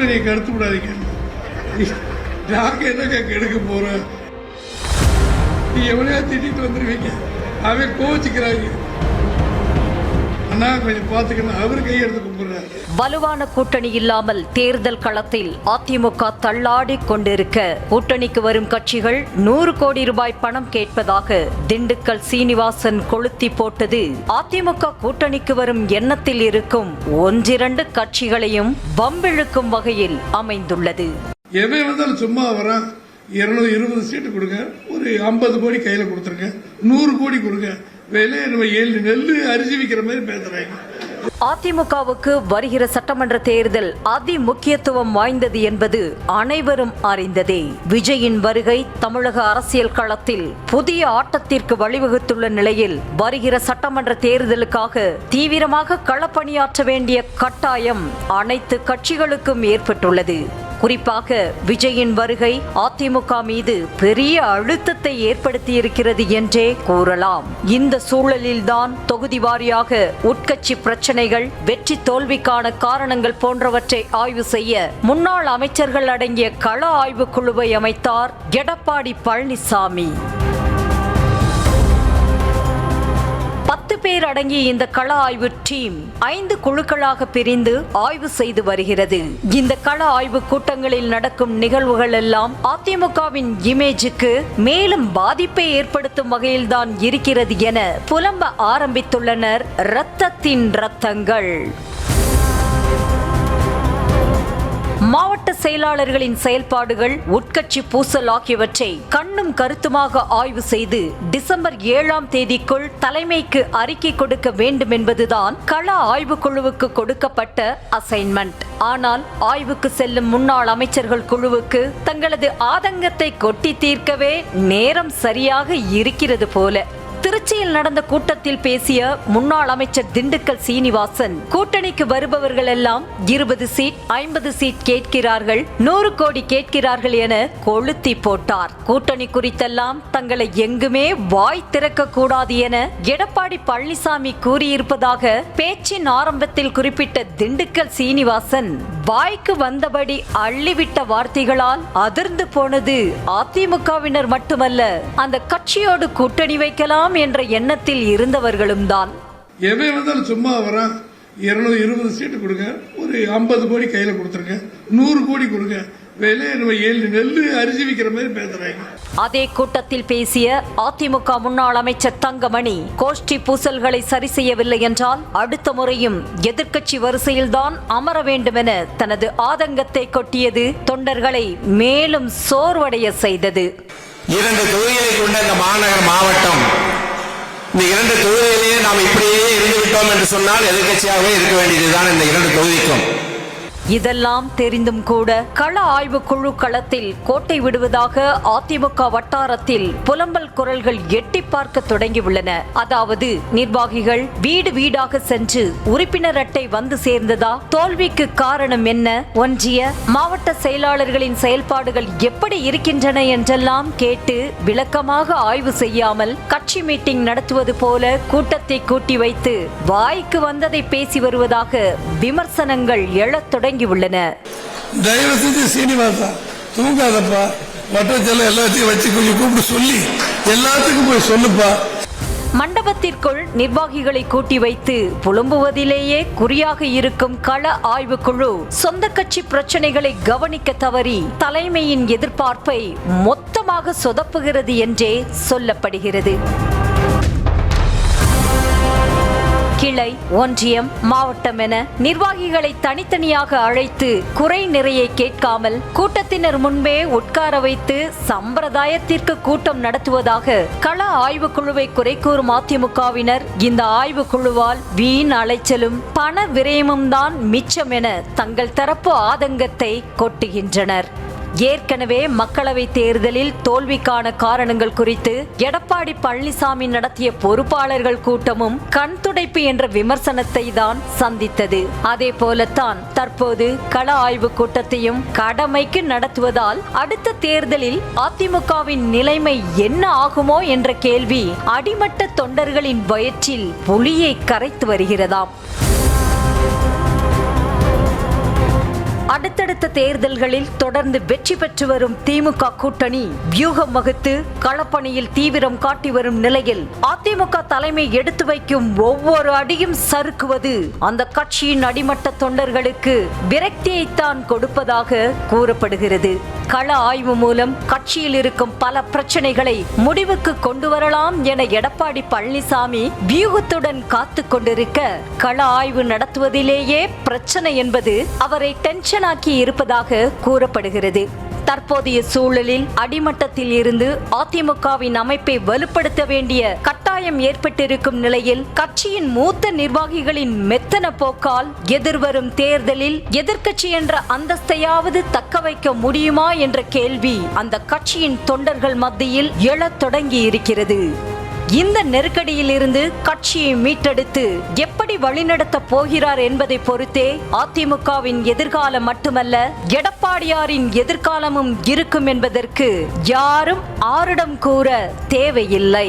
கூட்டணியை கருத்து விடாதீங்க. நாங்க என்னங்க கெடுக்க போறோம் நீ எவ்வளோ திட்டிட்டு வந்துருவீங்க. அவன் கோச்சிக்கிறாங்க வலுவான கூட்டணி இல்லாமல் தேர்தல் களத்தில் அதிமுக தள்ளாடி கொண்டிருக்க கூட்டணிக்கு வரும் கட்சிகள் நூறு கோடி ரூபாய் பணம் கேட்பதாக திண்டுக்கல் சீனிவாசன் கொளுத்தி போட்டது. அதிமுக கூட்டணிக்கு வரும் எண்ணத்தில் இருக்கும் ஒன்றிரண்டு கட்சிகளையும் வம்பிழுக்கும் வகையில் அமைந்துள்ளது. எவன் சும்மா வரான். இருநூறு இருபது சீட்டு கொடுங்க. ஒரு ஐம்பது கோடி கையில கொடுத்துருங்க. நூறு கோடி கொடுங்க. நம்ம ஏழு அரிசி விற்கிற மாதிரி அதிமுகவுக்கு வருகிற சட்டமன்ற தேர்தல் அதி முக்கியத்துவம் வாய்ந்தது என்பது அனைவரும் அறிந்ததே. விஜயின் வருகை தமிழக அரசியல் களத்தில் புதிய ஆட்டத்திற்கு வழிவகுத்துள்ள நிலையில் வருகிற சட்டமன்ற தேர்தலுக்காக தீவிரமாக களப்பணியாற்ற வேண்டிய கட்டாயம் அனைத்து கட்சிகளுக்கும் ஏற்பட்டுள்ளது. குறிப்பாக விஜயின் வருகை அதிமுக மீது பெரிய அழுத்தத்தை ஏற்படுத்தியிருக்கிறது என்றே கூறலாம். இந்த சூழலில்தான் தொகுதி வாரியாக உட்கட்சி பிரச்சனைகள் வெற்றி தோல்விக்கான காரணங்கள் போன்றவற்றை ஆய்வு செய்ய முன்னாள் அமைச்சர்கள் அடங்கிய கள ஆய்வு குழுவை அமைத்தார் எடப்பாடி பழனிசாமி. பேர் அடங்கிய இந்த கள ஆய்வு டீம் ஐந்து குழுக்களாக பிரிந்து ஆய்வு செய்து வருகிறது. இந்த கள ஆய்வு கூட்டங்களில் நடக்கும் நிகழ்வுகள் எல்லாம் அதிமுகவின் இமேஜுக்கு மேலும் பாதிப்பை ஏற்படுத்தும் வகையில்தான் இருக்கிறது என புலம்ப ஆரம்பித்துள்ளனர் இரத்தத்தின் ரத்தங்கள். மாவட்ட செயலாளர்களின் செயல்பாடுகள் உட்கட்சி பூசல் ஆகியவற்றை கண்ணும் கருத்துமாக ஆய்வு செய்து டிசம்பர் ஏழாம் தேதிக்குள் தலைமைக்கு அறிக்கை கொடுக்க வேண்டும் என்பதுதான் கள ஆய்வுக் குழுவுக்கு கொடுக்கப்பட்ட அசைன்மெண்ட். ஆனால் ஆய்வுக்கு செல்லும் முன்னாள் அமைச்சர்கள் குழுவுக்கு தங்களது ஆதங்கத்தை கொட்டி தீர்க்கவே நேரம் சரியாக இருக்கிறது போல. சென்னையில் நடந்த கூட்டத்தில் பேசிய முன்னாள் அமைச்சர் திண்டுக்கல் சீனிவாசன் கூட்டணிக்கு வருபவர்கள் எல்லாம் இருபது சீட் ஐம்பது சீட் கேட்கிறார்கள் நூறு கோடி கேட்கிறார்கள் என கொளுத்தி போட்டார். கூட்டணி குறித்தெல்லாம் தங்களை எங்குமே வாய் திறக்க கூடாது என எடப்பாடி பழனிசாமி கூறியிருப்பதாக பேச்சின் ஆரம்பத்தில் குறிப்பிட்ட திண்டுக்கல் சீனிவாசன் வாய்க்கு வந்தபடி அள்ளிவிட்ட வார்த்தைகளால் அதிர்ந்து போனது அதிமுகவினர் மட்டுமல்ல அந்த கட்சியோடு கூட்டணி வைக்கலாம் என்ற எண்ணத்தில் இருந்தவர்களும் தான். எவன் வந்தாலும் சும்மா வரான். இருநூறு இருபது சீட்டு கொடுங்க. ஒரு ஐம்பது கோடி கையில கொடுத்துருங்க. நூறு கோடி கொடுங்க. அதே கூட்டத்தில் பேசிய அதிமுக முன்னாள் அமைச்சர் தங்கமணி கோஷ்டி பூசல்களை சரி செய்யவில்லை என்றால் அடுத்த முறையும் எதிர்க்கட்சி வரிசையில்தான் அமர வேண்டுமென தனது ஆதங்கத்தை கொட்டியது தொண்டர்களை மேலும் சோர்வடைய செய்தது. இரண்டு தொகுதிகளை கொண்ட இந்த மாநகர் மாவட்டம் இந்த இரண்டு தொகுதிகளிலேயே நாம் இப்படியே இருந்து விட்டோம் என்று சொன்னால் எதிர்க்கட்சியாகவே இருக்க வேண்டியதுதான் இந்த இரண்டு தொகுதிக்கும். இதெல்லாம் தெரிந்தும் கூட கள ஆய்வு குழு களத்தில் கோட்டை விடுவதாக அதிமுக வட்டாரத்தில் புலம்பல் குரல்கள் எட்டி பார்க்க தொடங்கியுள்ளன. அதாவது நிர்வாகிகள் வீடு வீடாக சென்று உறுப்பினர் அட்டை வந்து சேர்ந்ததா? தோல்விக்கு காரணம் என்ன? ஒன்றிய மாவட்ட செயலாளர்களின் செயல்பாடுகள் எப்படி இருக்கின்றன என்றெல்லாம் கேட்டு விளக்கமாக ஆய்வு செய்யாமல் கட்சி மீட்டிங் நடத்துவது போல கூட்டத்தை கூட்டி வைத்து வாய்க்கு வந்ததை பேசி வருவதாக விமர்சனங்கள் எழத் தொடங்கியுள்ளன தயவு செஞ்சு சீனிவாசா தூங்காதப்பா. வட்டச்செல்லாம் எல்லாத்தையும் வச்சு கொஞ்சம் கூப்பிட்டு சொல்லி. எல்லாத்துக்கும் போய் சொல்லுப்பா. மண்டபத்திற்குள் நிர்வாகிகளை கூட்டி வைத்து புலம்புவதிலேயே குறியாக இருக்கும் கள ஆய்வுக்குழு சொந்த கட்சி பிரச்சனைகளை கவனிக்க தவறி தலைமையின் எதிர்பார்ப்பை மொத்தமாக சொதப்புகிறது என்றே சொல்லப்படுகிறது. கிளை ஒன்றியம் மாவட்டம் என நிர்வாகிகளை தனித்தனியாக அழைத்து குறை நிறையை கேட்காமல் கூட்டத்தினர் முன்பே உட்கார வைத்து சம்பிரதாயத்திற்கு கூட்டம் நடத்துவதாக கள ஆய்வுக்குழுவை குறை கூறும் அதிமுகவினர் இந்த ஆய்வு குழுவால் வீண் அலைச்சலும் பண விரயமும் தான் மிச்சம் என தங்கள் தரப்பு ஆதங்கத்தை கொட்டுகின்றனர். ஏற்கனவே மக்களவை தேர்தலில் தோல்விக்கான காரணங்கள் குறித்து எடப்பாடி பழனிசாமி நடத்திய பொறுப்பாளர்கள் கூட்டமும் கண் துடைப்பு என்ற விமர்சனத்தை தான் சந்தித்தது. அதே போலத்தான் தற்போது கள ஆய்வு கூட்டத்தையும் கடமைக்கு நடத்துவதால் அடுத்த தேர்தலில் அதிமுகவின் நிலைமை என்ன ஆகுமோ என்ற கேள்வி அடிமட்ட தொண்டர்களின் வயிற்றில் புலியை கரைத்து வருகிறதாம். அடுத்தடுத்த தேர்தல்களில் தொடர்ந்து வெற்றி பெற்று வரும் திமுக கூட்டணி வியூகம் வகுத்து களப்பணியில் தீவிரம் காட்டி வரும் நிலையில் அதிமுக தலைமை எடுத்து வைக்கும் ஒவ்வொரு அடியும் சறுக்குவது அந்த கட்சியின் அடிமட்ட தொண்டர்களுக்கு விரக்தியைத்தான் கொடுப்பதாக கூறப்படுகிறது. கள ஆய்வு மூலம் கட்சியில் இருக்கும் பல பிரச்சனைகளை முடிவுக்கு கொண்டு வரலாம் என எடப்பாடி பழனிசாமி வியூகத்துடன் காத்து கொண்டிருக்க கள ஆய்வு நடத்துவதிலேயே பிரச்சனை என்பது அவரை டென்ஷனாக்கி இருப்பதாக கூறப்படுகிறது. தற்போதைய சூழலில் அடிமட்டத்தில் இருந்து அதிமுகவின் அமைப்பை வலுப்படுத்த வேண்டிய கட்டாயம் ஏற்பட்டிருக்கும் நிலையில் கட்சியின் மூத்த நிர்வாகிகளின் மெத்தன போக்கால் எதிர்வரும் தேர்தலில் எதிர்க்கட்சி என்ற அந்தஸ்தையாவது தக்க வைக்க முடியுமா என்ற கேள்வி அந்த கட்சியின் தொண்டர்கள் மத்தியில் எழத் தொடங்கி இருக்கிறது இந்த நெருக்கடியில் இருந்து கட்சியை மீட்டெடுத்து எப்படி வழிநடத்த போகிறார் என்பதை பொறுத்தே அதிமுகவின் எதிர்காலம் மட்டுமல்ல எடப்பாடியாரின் எதிர்காலமும் இருக்கும் என்பதற்கு யாரும் ஆரிடம் கூற தேவையில்லை.